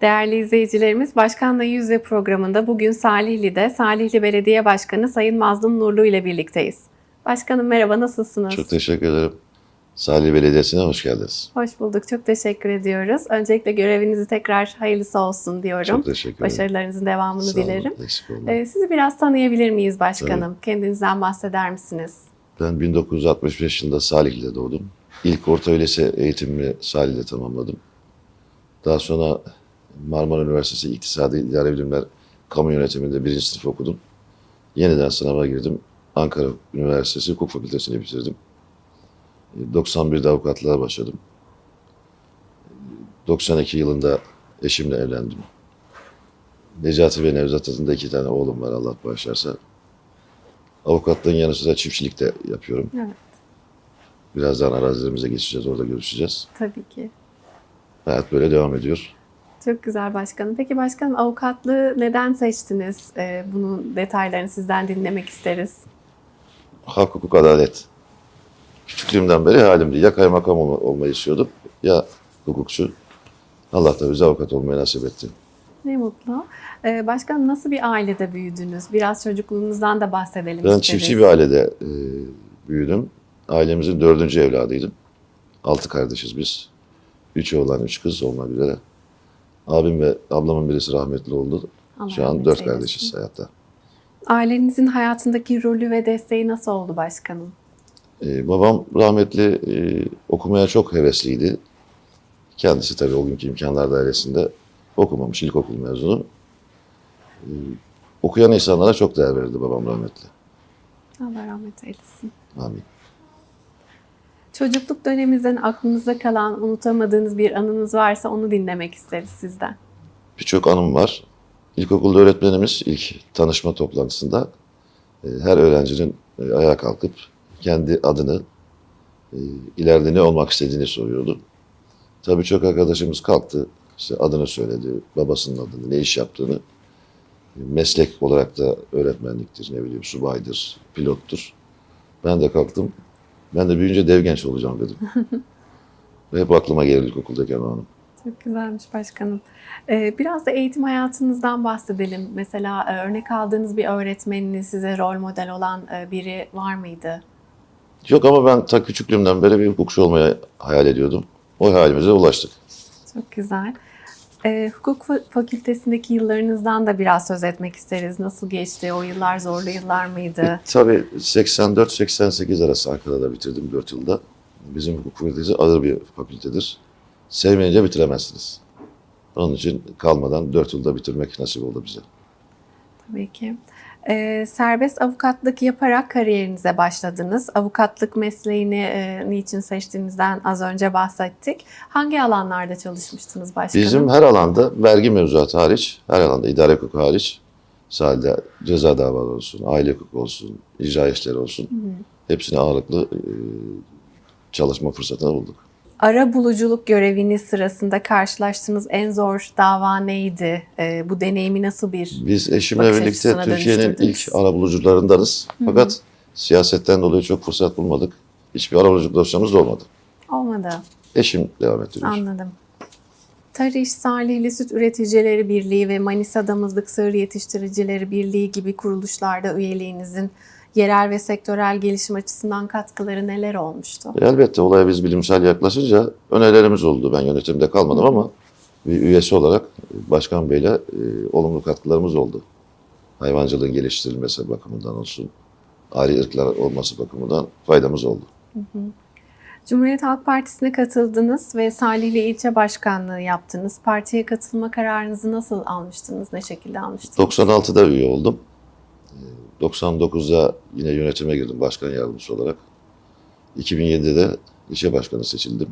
Değerli izleyicilerimiz, Başkanla Yüzde programında bugün Salihli'de Salihli Belediye Başkanı Sayın Mazlum Nurlu ile birlikteyiz. Başkanım merhaba, nasılsınız? Çok teşekkür ederim. Salih Belediyesi'ne hoş geldiniz. Hoş bulduk, çok teşekkür ediyoruz. Öncelikle görevinizi tekrar hayırlısı olsun diyorum. Çok teşekkür ederim. Başarılarınızın devamını Sağ olun, dilerim. olmayın. Ee, sizi biraz tanıyabilir miyiz başkanım? Kendinizden bahseder misiniz? Ben 1965 yılında Salihli'de doğdum. İlk orta lise eğitimimi Salihli'de tamamladım. Daha sonra Marmara Üniversitesi İktisadi İdare Bilimler Kamu Yönetiminde birinci sınıf okudum. Yeniden sınava girdim. Ankara Üniversitesi Hukuk Fakültesini bitirdim. 91'de avukatlığa başladım. 92 yılında eşimle evlendim. Necati ve Nevzat adında iki tane oğlum var Allah bağışlarsa. Avukatlığın yanı sıra çiftçilik de yapıyorum. Evet, Birazdan arazilerimize geçeceğiz, orada görüşeceğiz. tabii ki. Hayat böyle devam ediyor. Çok güzel başkanım. Peki başkanım avukatlığı neden seçtiniz? Ee, bunun detaylarını sizden dinlemek isteriz. Hak, hukuk, adalet. Küçüklüğümden beri halimdi. Ya kaymakam olma- olmayı istiyordum ya hukukçu. Allah da bize avukat olmayı nasip etti. Ne mutlu. Ee, başkanım nasıl bir ailede büyüdünüz? Biraz çocukluğunuzdan da bahsedelim Ben isteriz. çiftçi bir ailede e, büyüdüm. Ailemizin dördüncü evladıydım. Altı kardeşiz biz. Üç oğlan, üç kız olmak üzere. Abim ve ablamın birisi rahmetli oldu. Allah Şu an dört eylesin. kardeşiz hayatta. Ailenizin hayatındaki rolü ve desteği nasıl oldu başkanım? Ee, babam rahmetli e, okumaya çok hevesliydi. Kendisi tabii o günkü imkanlar dairesinde okumamış, ilkokul mezunu. Ee, okuyan insanlara çok değer verirdi babam rahmetli. Allah rahmet eylesin. Amin. Çocukluk döneminizden aklınızda kalan, unutamadığınız bir anınız varsa onu dinlemek isteriz sizden. Birçok anım var. İlkokulda öğretmenimiz ilk tanışma toplantısında e, her öğrencinin e, ayağa kalkıp kendi adını, e, ileride ne olmak istediğini soruyordu. Tabii çok arkadaşımız kalktı, işte adını söyledi, babasının adını, ne iş yaptığını. Meslek olarak da öğretmenliktir, ne bileyim subaydır, pilottur. Ben de kalktım, ben de büyüyünce dev genç olacağım dedim. Ve hep aklıma gelir ilkokuldayken o anım. Çok güzelmiş başkanım. Ee, biraz da eğitim hayatınızdan bahsedelim. Mesela e, örnek aldığınız bir öğretmeniniz, size rol model olan e, biri var mıydı? Yok ama ben ta küçüklüğümden beri bir hukukçu olmayı hayal ediyordum. O hayalimize ulaştık. Çok güzel. Ee, hukuk fa- fakültesindeki yıllarınızdan da biraz söz etmek isteriz. Nasıl geçti? O yıllar zorlu yıllar mıydı? Tabii 84-88 arası Ankara'da bitirdim 4 yılda. Bizim hukuk fakültesi ağır bir fakültedir. Sevmeyince bitiremezsiniz. Onun için kalmadan 4 yılda bitirmek nasip oldu bize. Tabii ki. Ee, serbest avukatlık yaparak kariyerinize başladınız. Avukatlık mesleğini e, niçin seçtiğinizden az önce bahsettik. Hangi alanlarda çalışmıştınız başkanım? Bizim her alanda vergi mevzuatı hariç, her alanda idare hukuku hariç, sadece ceza davaları olsun, aile hukuku olsun, icra işleri olsun, hepsine ağırlıklı e, çalışma fırsatını bulduk. Ara buluculuk göreviniz sırasında karşılaştığınız en zor dava neydi? Ee, bu deneyimi nasıl bir... Biz eşimle bakış birlikte açısına Türkiye'nin dönüştürdünüz. ilk arabulucularındanız. Fakat siyasetten dolayı çok fırsat bulmadık. Hiçbir arabuluculuk dosyamız da olmadı. Olmadı. Eşim devam ettiriyor. Anladım. Tariş, Salihli Süt Üreticileri Birliği ve Manisa Damızlık Sığır Yetiştiricileri Birliği gibi kuruluşlarda üyeliğinizin yerel ve sektörel gelişim açısından katkıları neler olmuştu? Elbette olaya biz bilimsel yaklaşınca önerilerimiz oldu. Ben yönetimde kalmadım ama bir üyesi olarak Başkan Bey'le e, olumlu katkılarımız oldu. Hayvancılığın geliştirilmesi bakımından olsun, ayrı ırklar olması bakımından faydamız oldu. Cumhuriyet Halk Partisi'ne katıldınız ve Salihli ilçe başkanlığı yaptınız. Partiye katılma kararınızı nasıl almıştınız? Ne şekilde almıştınız? 96'da üye oldum. Ee, 99'da yine yönetime girdim başkan yardımcısı olarak. 2007'de de ilçe başkanı seçildim.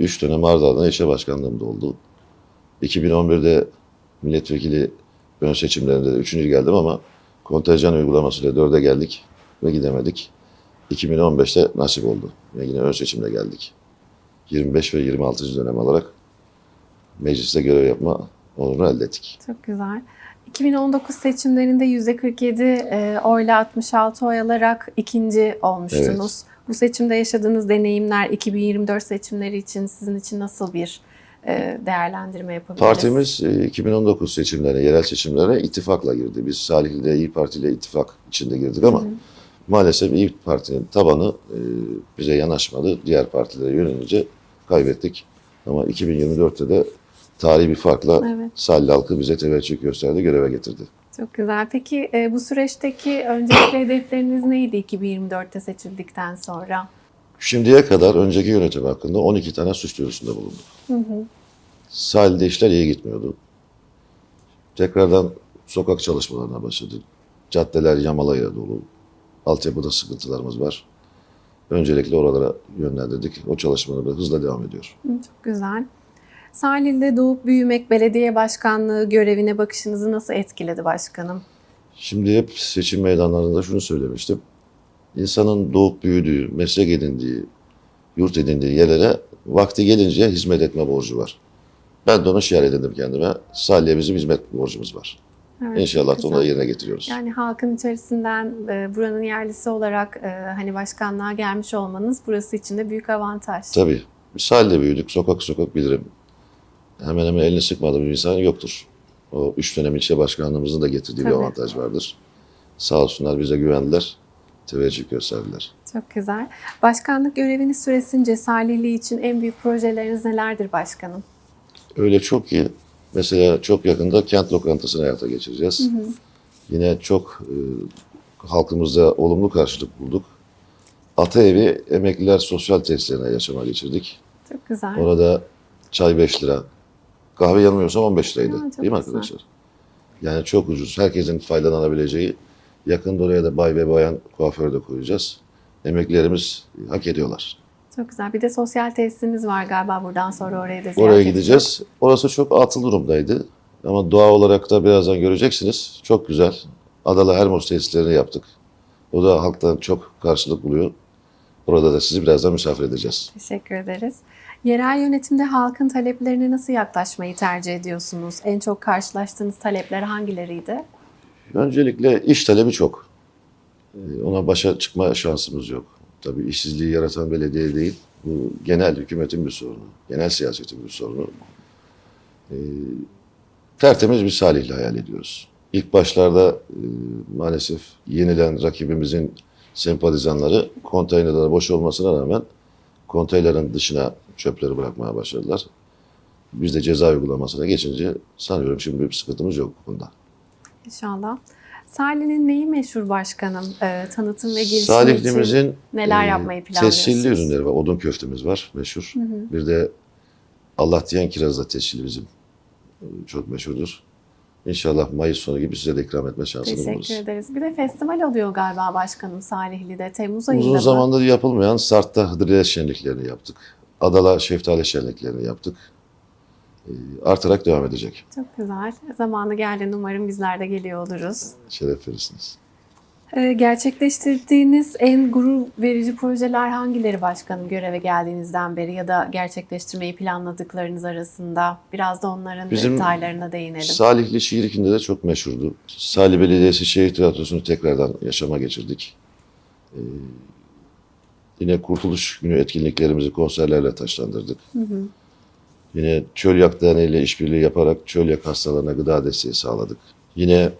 3 dönem ardı ardına ilçe başkanlığım da oldu. 2011'de milletvekili ön seçimlerinde de 3. geldim ama kontenjan uygulamasıyla 4'e geldik ve gidemedik. 2015'te nasip oldu ve yine ön seçimle geldik. 25 ve 26. dönem alarak mecliste görev yapma onurunu elde ettik. Çok güzel. 2019 seçimlerinde %47 e, oyla 66 oy alarak ikinci olmuştunuz. Bu seçimde yaşadığınız deneyimler 2024 seçimleri için sizin için nasıl bir e, değerlendirme yapabiliriz? Partimiz e, 2019 seçimlerine, yerel seçimlere ittifakla girdi. Biz Salihli'de İyi Parti ile ittifak içinde girdik ama maalesef İyi Parti'nin tabanı e, bize yanaşmadı. Diğer partilere yönelince kaybettik. Ama 2024'te de tarihi bir farkla Evet. Salih halkı bize teveccüh gösterdi, göreve getirdi. Çok güzel. Peki e, bu süreçteki öncelikli hedefleriniz neydi 2024'te seçildikten sonra? Şimdiye kadar önceki yönetim hakkında 12 tane suç duyurusunda bulunduk. Sahilde işler iyi gitmiyordu. Tekrardan sokak çalışmalarına başladık. Caddeler yamalayla dolu. Altyapıda sıkıntılarımız var. Öncelikle oralara yönlendirdik. O çalışmalar hızla devam ediyor. Hı, Çok güzel. Salihli'de doğup büyümek belediye başkanlığı görevine bakışınızı nasıl etkiledi başkanım? Şimdi hep seçim meydanlarında şunu söylemiştim. İnsanın doğup büyüdüğü, meslek edindiği, yurt edindiği yerlere vakti gelince hizmet etme borcu var. Ben de onu şiar edindim kendime. Salih'e bizim hizmet borcumuz var. Evet, İnşallah onu da yerine getiriyoruz. Yani halkın içerisinden e, buranın yerlisi olarak e, hani başkanlığa gelmiş olmanız burası için de büyük avantaj. Tabii. Biz büyüdük. Sokak sokak bilirim. Hemen hemen elini sıkmadığım bir insan yoktur. O üç dönem ilçe başkanlığımızın da getirdiği bir Tabii. avantaj vardır. Sağ olsunlar bize güvendiler. Teveccüh gösterdiler. Çok güzel. Başkanlık göreviniz süresince Salihli için en büyük projeleriniz nelerdir başkanım? Öyle çok ki mesela çok yakında kent lokantasını hayata geçireceğiz. Yine çok e, halkımızda olumlu karşılık bulduk. Ata evi emekliler sosyal tesislerine yaşama geçirdik. Çok güzel. Orada çay 5 lira. Kahve yanılmıyorsam 15 liraydı. Çok Değil mi güzel. arkadaşlar? Yani çok ucuz. Herkesin faydalanabileceği. Yakında oraya da bay ve bayan kuaför de koyacağız. Emeklilerimiz hak ediyorlar. Çok güzel. Bir de sosyal tesisimiz var galiba buradan sonra oraya da ziyaret Oraya gideceğiz. Orası çok atıl durumdaydı. Ama doğa olarak da birazdan göreceksiniz. Çok güzel. Adalı Hermos tesislerini yaptık. O da halktan çok karşılık buluyor. Orada da sizi birazdan misafir edeceğiz. Teşekkür ederiz. Yerel yönetimde halkın taleplerine nasıl yaklaşmayı tercih ediyorsunuz? En çok karşılaştığınız talepler hangileriydi? Öncelikle iş talebi çok. Ee, Ona başa çıkma şansımız yok. Tabii işsizliği yaratan belediye değil. Bu genel hükümetin bir sorunu. Genel siyasetin bir sorunu. Ee, tertemiz bir Salihli hayal ediyoruz. İlk başlarda e, maalesef yenilen rakibimizin sempatizanları konteynerleri boş olmasına rağmen konteynerin dışına çöpleri bırakmaya başladılar. Biz de ceza uygulamasına geçince sanıyorum şimdi bir sıkıntımız yok bu konuda. İnşallah. Salih'in neyi meşhur başkanım? Ee, tanıtım ve gelişim için neler e, yapmayı planlıyorsunuz? tescilli ürünleri var. Odun köftemiz var meşhur. Bir de Allah diyen kirazla tescilli bizim e, çok meşhurdur. İnşallah Mayıs sonu gibi size de ikram etme şansını Teşekkür buluruz. ederiz. Bir de festival oluyor galiba başkanım Salihli'de. Temmuz ayında Uzun zamandır yapılmayan Sart'ta Hıdrellez şenliklerini yaptık. Adala Şeftali şenliklerini yaptık. E, artarak devam edecek. Çok güzel. Zamanı geldi. Umarım bizler de geliyor oluruz. Şeref verirsiniz. Ee, gerçekleştirdiğiniz en gurur verici projeler hangileri başkanım göreve geldiğinizden beri ya da gerçekleştirmeyi planladıklarınız arasında? Biraz da onların Bizim detaylarına değinelim. Salihli Şiirikinde de çok meşhurdu. Salih Belediyesi Şehir Tiyatrosu'nu tekrardan yaşama geçirdik. Ee, yine Kurtuluş Günü etkinliklerimizi konserlerle taşlandırdık. Yine Çölyak Derneği ile işbirliği yaparak Çölyak hastalarına gıda desteği sağladık. Yine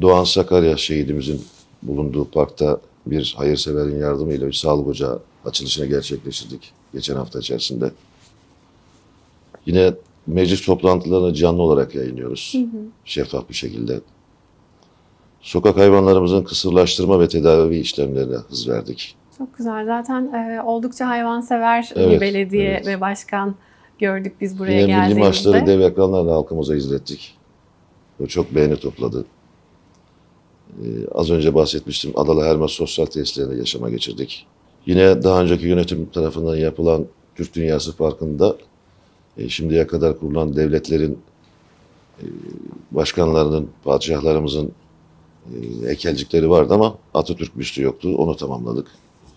Doğan Sakarya şehidimizin bulunduğu parkta bir hayırseverin yardımıyla bir sağlık ocağı açılışını gerçekleştirdik geçen hafta içerisinde. Yine meclis toplantılarını canlı olarak yayınlıyoruz. Şeffaf bir şekilde. Sokak hayvanlarımızın kısırlaştırma ve tedavi işlemlerine hız verdik. Çok güzel. Zaten e, oldukça hayvansever bir Evet, belediye evet. ve başkan gördük biz buraya Yine milli geldiğimizde. maçları dev ekranlarla halkımıza izlettik. O çok beğeni topladı. Ee, az önce bahsetmiştim. Adalı Hermes Sosyal Tesislerinde yaşama geçirdik. Yine daha önceki yönetim tarafından yapılan Türk Dünyası Parkı'nda e, şimdiye kadar kurulan devletlerin e, başkanlarının, padişahlarımızın e, heykelcikleri vardı ama Atatürk büstü yoktu. Onu tamamladık.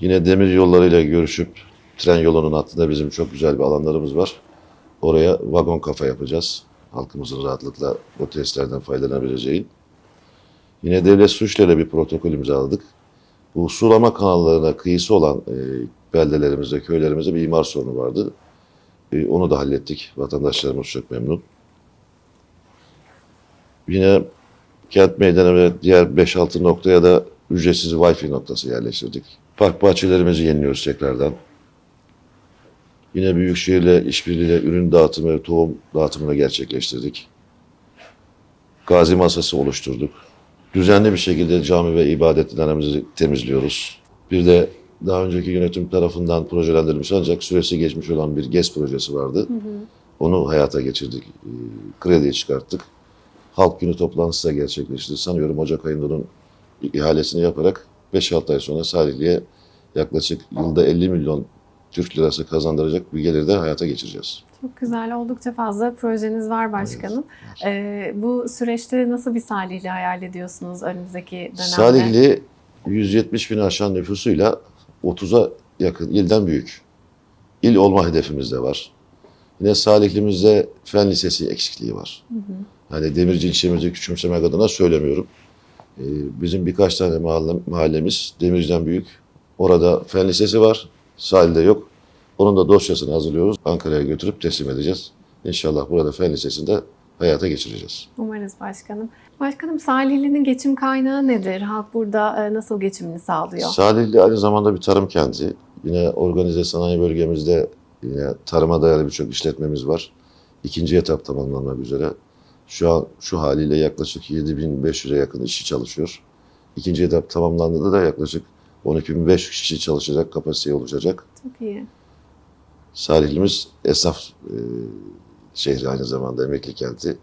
Yine demir yollarıyla görüşüp tren yolunun hattında bizim çok güzel bir alanlarımız var. Oraya vagon kafa yapacağız. Halkımızın rahatlıkla o testlerden faydalanabileceği. Yine devlet su işleriyle bir protokol imzaladık. Bu sulama kanallarına kıyısı olan e, beldelerimizde, köylerimizde bir imar sorunu vardı. E, onu da hallettik. Vatandaşlarımız çok memnun. Yine kent meydanı ve diğer 5-6 noktaya da ücretsiz Wi-Fi noktası yerleştirdik. Park bahçelerimizi yeniliyoruz tekrardan. Yine Büyükşehir'le işbirliğiyle ürün dağıtımı ve tohum dağıtımını gerçekleştirdik. Gazi masası oluşturduk. Düzenli bir şekilde cami ve ibadethanemizi temizliyoruz. Bir de daha önceki yönetim tarafından projelendirilmiş ancak süresi geçmiş olan bir GES projesi vardı. Onu hayata geçirdik. Ee, Krediye çıkarttık. Halk günü toplantısı da gerçekleşti. Sanıyorum Ocak ayında onun ihalesini yaparak 5-6 ay sonra Salihli'ye yaklaşık yılda 50 milyon Türk lirası kazandıracak bir geliri de hayata geçireceğiz. Çok güzel, oldukça fazla projeniz var başkanım. Ee, bu süreçte nasıl bir Salihli hayal ediyorsunuz önümüzdeki dönemde? Salihli 170 bin aşan nüfusuyla 30'a yakın ilden büyük. İl olma hedefimiz de var. Yine Salihli'mizde fen lisesi eksikliği var. Hani Demirci ilçemizi küçümsemek adına söylemiyorum. Ee, bizim birkaç tane mahalle, mahallemiz Demirci'den büyük. Orada fen lisesi var. Sahilde yok. Onun da dosyasını hazırlıyoruz. Ankara'ya götürüp teslim edeceğiz. İnşallah burada fen lisesinde hayata geçireceğiz. Umarız başkanım. Başkanım Salihli'nin geçim kaynağı nedir? Halk burada e, nasıl geçimini sağlıyor? Salihli aynı zamanda bir tarım kenti. Yine organize sanayi bölgemizde yine tarıma dayalı birçok işletmemiz var. İkinci etap tamamlanmak üzere. Şu an şu haliyle yaklaşık 7500'e yakın işçi çalışıyor. İkinci etap tamamlandığında da yaklaşık 12.500 kişi çalışacak kapasiteye oluşacak. Çok iyi. Salihli'miz esnaf e, şehri aynı zamanda emekli kenti.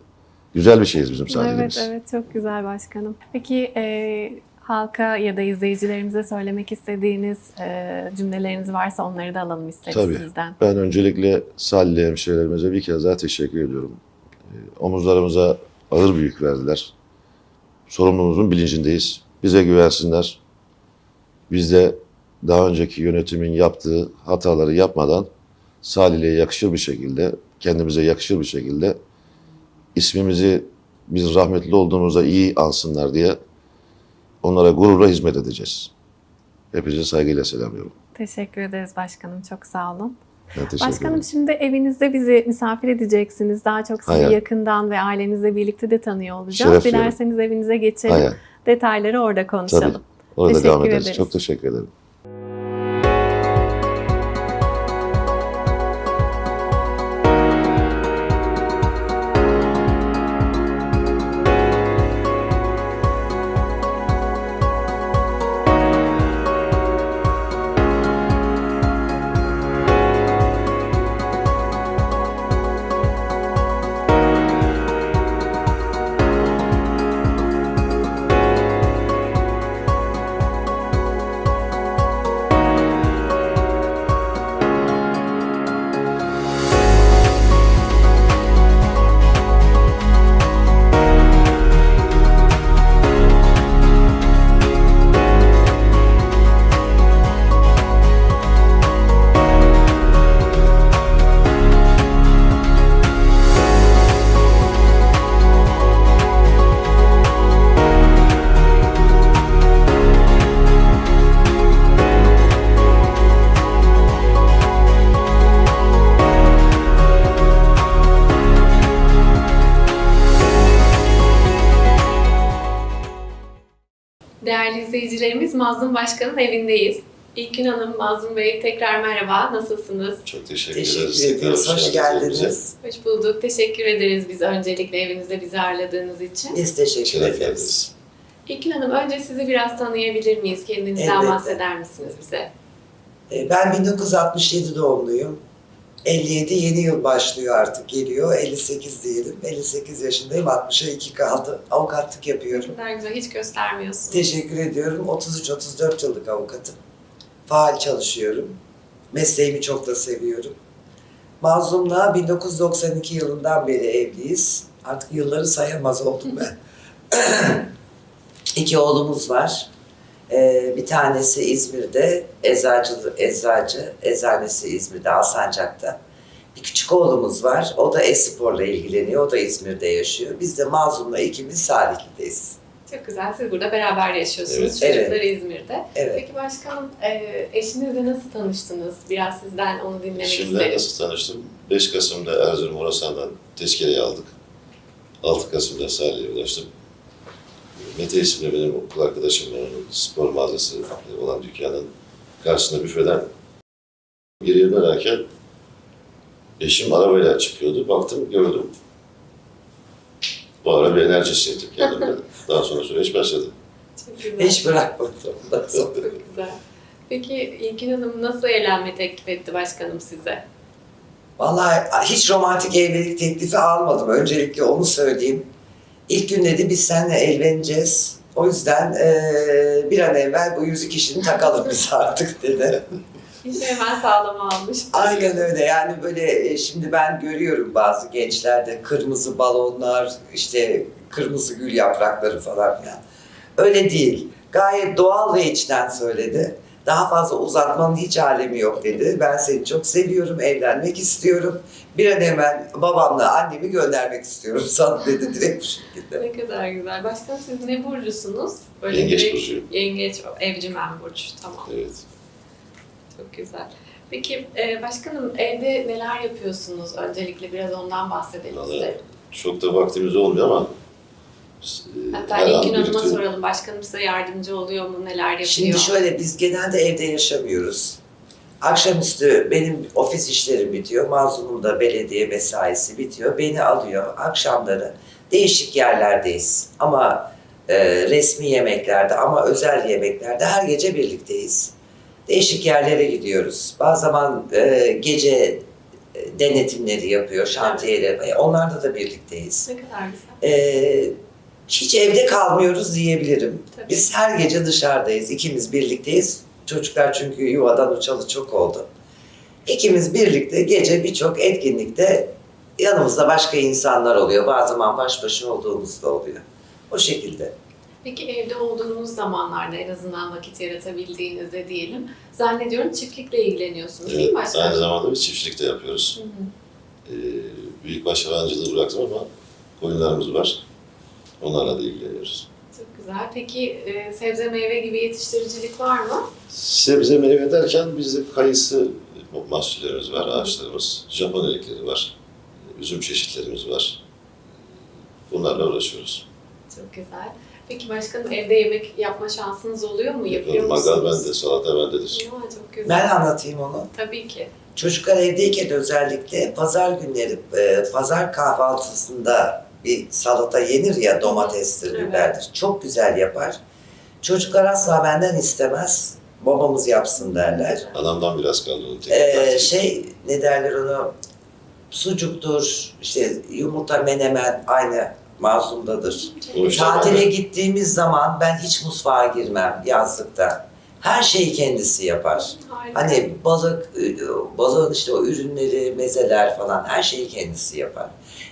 Güzel bir şehir bizim Salihli'miz. Evet, evet çok güzel başkanım. Peki e, halka ya da izleyicilerimize söylemek istediğiniz e, cümleleriniz varsa onları da alalım isteriz Tabii. sizden. Ben öncelikle Salihli hemşehrilerimize bir kez daha teşekkür ediyorum. Ee, Omuzlarımıza ağır bir yük verdiler. Sorumluluğumuzun bilincindeyiz. Bize güvensinler. Biz de daha önceki yönetimin yaptığı hataları yapmadan Salihli'ye yakışır bir şekilde, kendimize yakışır bir şekilde ismimizi biz rahmetli olduğumuzda iyi ansınlar diye onlara gururla hizmet edeceğiz. Hepinize saygıyla selamlıyorum. Teşekkür ederiz başkanım. Çok sağ olun. Ben Başkanım şimdi evinizde bizi misafir edeceksiniz. Daha çok sizi Hayal. yakından ve ailenizle birlikte de tanıyor olacağız. Şeref. Dilerseniz evinize geçelim. Hayal. Detayları orada konuşalım. Tabii. Orada Teşekkür devam ederiz. ederiz. Çok teşekkür ederim. Mazlum Başkan'ın evindeyiz. İlkin Hanım, Mazlum Bey tekrar merhaba. Nasılsınız? Çok teşekkür, Teşekkür ediyoruz. Hoş geldiniz. Hoş bulduk. Teşekkür ederiz biz öncelikle evinizde bizi ağırladığınız için. Biz teşekkür Şeref ederiz. verdiniz. İlkin Hanım önce sizi biraz tanıyabilir miyiz? Kendinizden Elbette. bahseder misiniz bize? Ee, Ben 1967 doğumluyum. 57 yeni yıl başlıyor artık geliyor. 58 diyelim. 58 yaşındayım. 60'a 2 kaldı. Avukatlık yapıyorum. Ne kadar güzel, hiç göstermiyorsunuz. Teşekkür ediyorum. 33-34 yıllık avukatım. Faal çalışıyorum. Mesleğimi çok da seviyorum. Mazlum'la 1992 yılından beri evliyiz. Artık yılları sayamaz oldum ben. İki oğlumuz var. Ee, bir tanesi İzmir'de, eczacı, eczacı, eczanesi İzmir'de, Alsancak'ta. Bir küçük oğlumuz var. O da e-sporla ilgileniyor. O da İzmir'de yaşıyor. Biz de Mazlum'la ikimiz Salihli'deyiz. Çok güzel. Siz burada beraber yaşıyorsunuz. Evet. Çocukları İzmir'de. Evet. Peki başkanım, e, eşinizle nasıl tanıştınız? Biraz sizden onu dinlemek Şimdi isterim. nasıl tanıştım? 5 Kasım'da Erzurum Orasan'dan tezkereyi aldık. 6 Kasım'da Salih'e ulaştım. Mete isimli benim okul arkadaşım. Onun spor mağazası olan dükkanın karşısında büfeden geriye dönerken eşim arabayla çıkıyordu. Baktım, gördüm. Bu ara bir enerji hissettim kendimde. Daha sonra süreç başladı. Hiç bırakmadım. Çok güzel. Peki İlkin Hanım nasıl evlenme teklif etti başkanım size? Vallahi hiç romantik evlilik teklifi almadım. Öncelikle onu söyleyeyim. İlk gün dedi biz seninle evleneceğiz. O yüzden eee, bir an evvel bu yüzük işini takalım biz artık dedi. İşi hemen sağlama almış. Aynen öyle yani böyle e, şimdi ben görüyorum bazı gençlerde kırmızı balonlar işte kırmızı gül yaprakları falan filan. Öyle değil. Gayet doğal ve içten söyledi. Daha fazla uzatmanın hiç alemi yok dedi. Ben seni çok seviyorum, evlenmek istiyorum. Bir an hemen babamla annemi göndermek istiyorum sana dedi direkt bu şekilde. Ne kadar güzel. Başkanım siz ne burcusunuz? Yengeç direkt- burcuyum. Yengeç, evcimen burcu. Tamam. Evet. Çok güzel. Peki e, başkanım evde neler yapıyorsunuz? Öncelikle biraz ondan bahsedelim Vallahi isterim. Çok da vaktimiz olmuyor ama e, Hatta an İlkin Hanım'a soralım. Başkanım size yardımcı oluyor mu? Neler yapıyor? Şimdi şöyle biz genelde evde yaşamıyoruz. Akşamüstü benim ofis işlerim bitiyor. Mazlum'un da belediye mesaisi bitiyor. Beni alıyor. Akşamları değişik yerlerdeyiz. Ama e, resmi yemeklerde ama özel yemeklerde her gece birlikteyiz. Değişik yerlere gidiyoruz. Bazı zaman e, gece e, denetimleri yapıyor, şantiyeleri. Onlarda da birlikteyiz. Ne kadar güzel. Ee, hiç evde kalmıyoruz diyebilirim. Tabii. Biz her gece dışarıdayız. ikimiz birlikteyiz. Çocuklar çünkü yuvadan uçalı çok oldu. İkimiz birlikte gece birçok etkinlikte yanımızda başka insanlar oluyor. Bazı zaman baş başa olduğumuz da oluyor. O şekilde. Peki evde olduğunuz zamanlarda en azından vakit yaratabildiğinizde diyelim. Zannediyorum çiftlikle ilgileniyorsunuz değil Evet, mi başkanım? aynı zamanda biz çiftçilik de yapıyoruz. Hı hı. Ee, büyükbaş hayvancılığı bıraktım ama koyunlarımız var. Onlarla da ilgileniyoruz. Çok güzel. Peki e, sebze meyve gibi yetiştiricilik var mı? Sebze meyve derken bizde kayısı mahsullerimiz var, ağaçlarımız. Japon elikleri var. Üzüm çeşitlerimiz var. Bunlarla uğraşıyoruz. Çok güzel. Peki başkanım evde yemek yapma şansınız oluyor mu? Yapıyor Yapıyorum. Mangal musunuz? bende, salata bendedir. Aa, çok güzel. Ben anlatayım onu. Tabii ki. Çocuklar evdeyken özellikle pazar günleri e, pazar kahvaltısında bir salata yenir ya domatestir, Evet. biberdir. Çok güzel yapar. Çocuklar asla benden istemez. Babamız yapsın derler. Anamdan biraz kaldı onun teknik Ee, şey ne derler onu sucuktur, işte yumurta menemen aynı mazlumdadır. Tatile gittiğimiz zaman ben hiç mutfağa girmem yazlıkta. Her şeyi kendisi yapar. Harika. Hani balık, e, balığın işte o ürünleri, mezeler falan her şeyi kendisi yapar.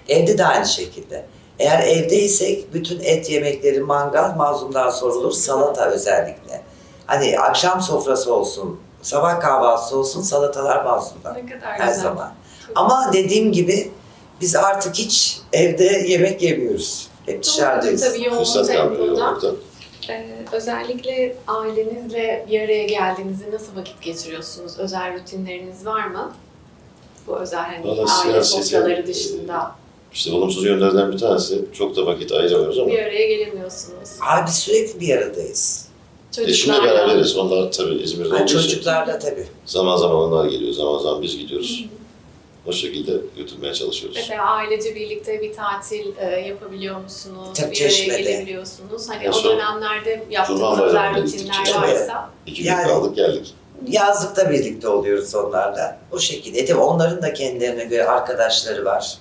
Evde de aynı şekilde. Eğer evdeysek bütün et yemekleri mangal mazlumdan sorulur, salata özellikle. Hani akşam sofrası olsun, sabah kahvaltısı olsun salatalar mazlumdan ne kadar her güzel. zaman. Çok Ama dediğim gibi biz artık hiç evde yemek yemiyoruz. Hep dışarıdayız. tabii yoğun Fırsat kalmıyor tempoda. Ee, özellikle ailenizle bir araya geldiğinizde nasıl vakit geçiriyorsunuz? Özel rutinleriniz var mı? Bu özel hani Vallahi aile sofraları dışında İşte olumsuz yönlerden bir tanesi çok da vakit ayıramıyoruz ama bir araya gelemiyorsunuz. Abi sürekli bir aradayız. eşimle beraberiz. Onlar tabii İzmir'de Ha, olduğu için çocuklarla tabii. zaman zaman onlar geliyor, zaman zaman biz gidiyoruz. O şekilde götürmeye çalışıyoruz. Mesela ailece birlikte bir tatil e, yapabiliyor musunuz? Tabii, bir araya Çeşme'de. gelebiliyorsunuz. Hani En o son dönemlerde yaptığınız Kurban özel Bayramı'na gittik rutinler Çeşme'ye. varsa. İki gün Yani- kaldık geldik. Yazlıkta birlikte oluyoruz onlarla. O şekilde. E tabii onların da kendilerine göre arkadaşları var.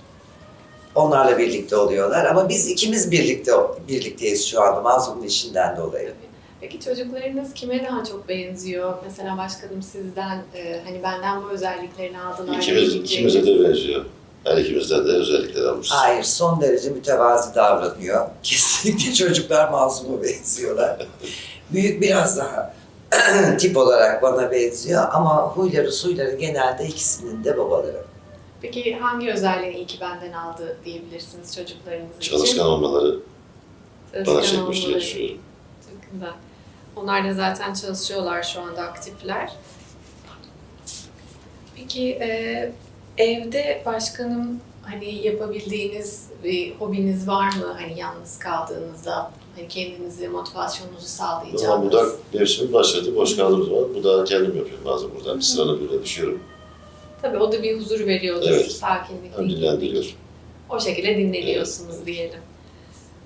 Onlarla birlikte oluyorlar ama biz ikimiz birlikte birlikteyiz şu anda Mazlum'un işinden dolayı. Peki çocuklarınız kime daha çok benziyor? Mesela başkanım sizden e, hani benden bu özelliklerini aldılar. İkimiz, ikimize de benziyor. Her ikimizden de özellikler almışız. Hayır, son derece mütevazi davranıyor. Kesinlikle çocuklar Mazlum'a benziyorlar. Büyük biraz daha tip olarak bana benziyor ama huyları suyları genelde ikisinin de babaları. Peki hangi özelliğini iyi ki benden aldı diyebilirsiniz çocuklarınız için? Çalışkan olmaları bana Çalışkan çekmiş diye olmaları. düşünüyorum. Çok güzel. Onlar da zaten çalışıyorlar şu anda aktifler. Peki e, evde başkanım hani yapabildiğiniz bir hobiniz var mı? Hani yalnız kaldığınızda hani kendinizi motivasyonunuzu Ama sağlayacağınız. bu da mevsimi başladı. Boş kaldığım zaman bu da kendim yapıyorum bazen buradan. Bir sırana göre düşüyorum. Tabii o da bir huzur veriyordur, Evet. sakinlik, Hem dinlendiriyor. O şekilde dinleniyorsunuz diyelim.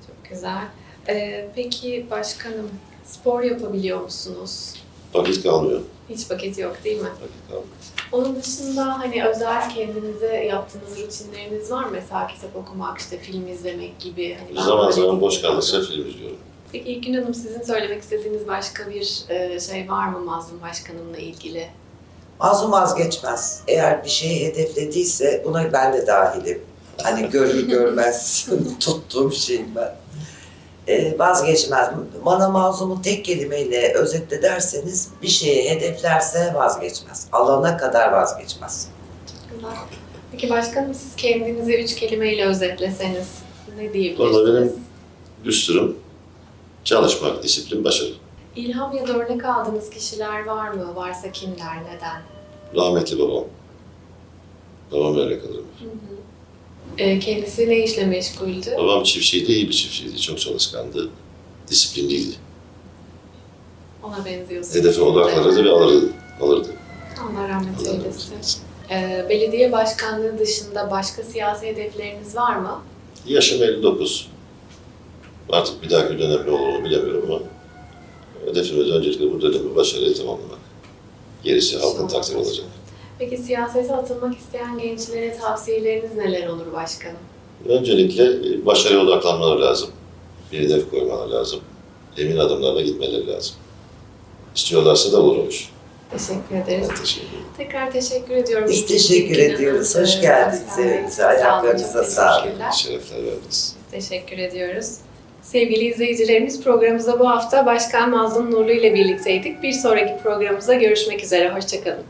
Çok güzel. E, peki başkanım spor yapabiliyor musunuz? Vakit kalmıyor. Hiç vakit yok değil mi? Vakit kalmıyor. Onun dışında hani özel kendinize yaptığınız rutinleriniz var mı? Mesela kitap okumak, işte film izlemek gibi. Hani ben Zaman zaman boş kaldıkça film izliyorum. Peki İlgün Hanım sizin söylemek istediğiniz başka bir e, şey var mı Mazlum Başkanım'la ilgili? Mazlum vazgeçmez. Eğer bir şeyi hedeflediyse buna ben de dahilim. Hani görür görmez tuttuğum şeyim ben. Ee, vazgeçmez. Bana mazlumu tek kelimeyle özetle derseniz bir şeyi hedeflerse vazgeçmez. Alana kadar vazgeçmez. Güzel. Peki başkanım siz kendinizi üç kelimeyle özetleseniz ne Valla diyebilirsiniz? benim düsturum çalışmak, disiplin, başarı. İlham ya da örnek aldığınız kişiler var mı? Varsa kimler, neden? Rahmetli babam. Babam örnek alırım. E, kendisi ne işle meşguldü? Babam çiftçiydi, iyi bir çiftçiydi. Çok çalışkandı. Disiplinliydi. Ona benziyorsunuz. Hedefe odaklanırdı ve alırdı. alırdı. Allah rahmet Allah eylesin. Ee, belediye başkanlığı dışında başka siyasi hedefleriniz var mı? Yaşım 59. Artık bir dahaki dönem ne olur bilemiyorum ama hedefimiz öncelikle bu dönemi başarıyla tamamlamak. Gerisi halkın takdiri olacak. Peki siyasete atılmak isteyen gençlere tavsiyeleriniz neler olur başkanım? Öncelikle e, başarıya odaklanmaları lazım. Bir hedef koymaları lazım. Emin adımlarla gitmeleri lazım. İstiyorlarsa da olur. Teşekkür ederiz. Ben teşekkür ederim. Tekrar teşekkür ediyorum. Biz teşekkür ilk ediyoruz. Hoş geldiniz evimize. Ayaklarınıza sağlık. Şerefler verdiniz. Teşekkür ediyoruz. Sevgili izleyicilerimiz programımızda bu hafta Başkan Mazlum Nurlu ile birlikteydik. Bir sonraki programımızda görüşmek üzere. Hoşçakalın.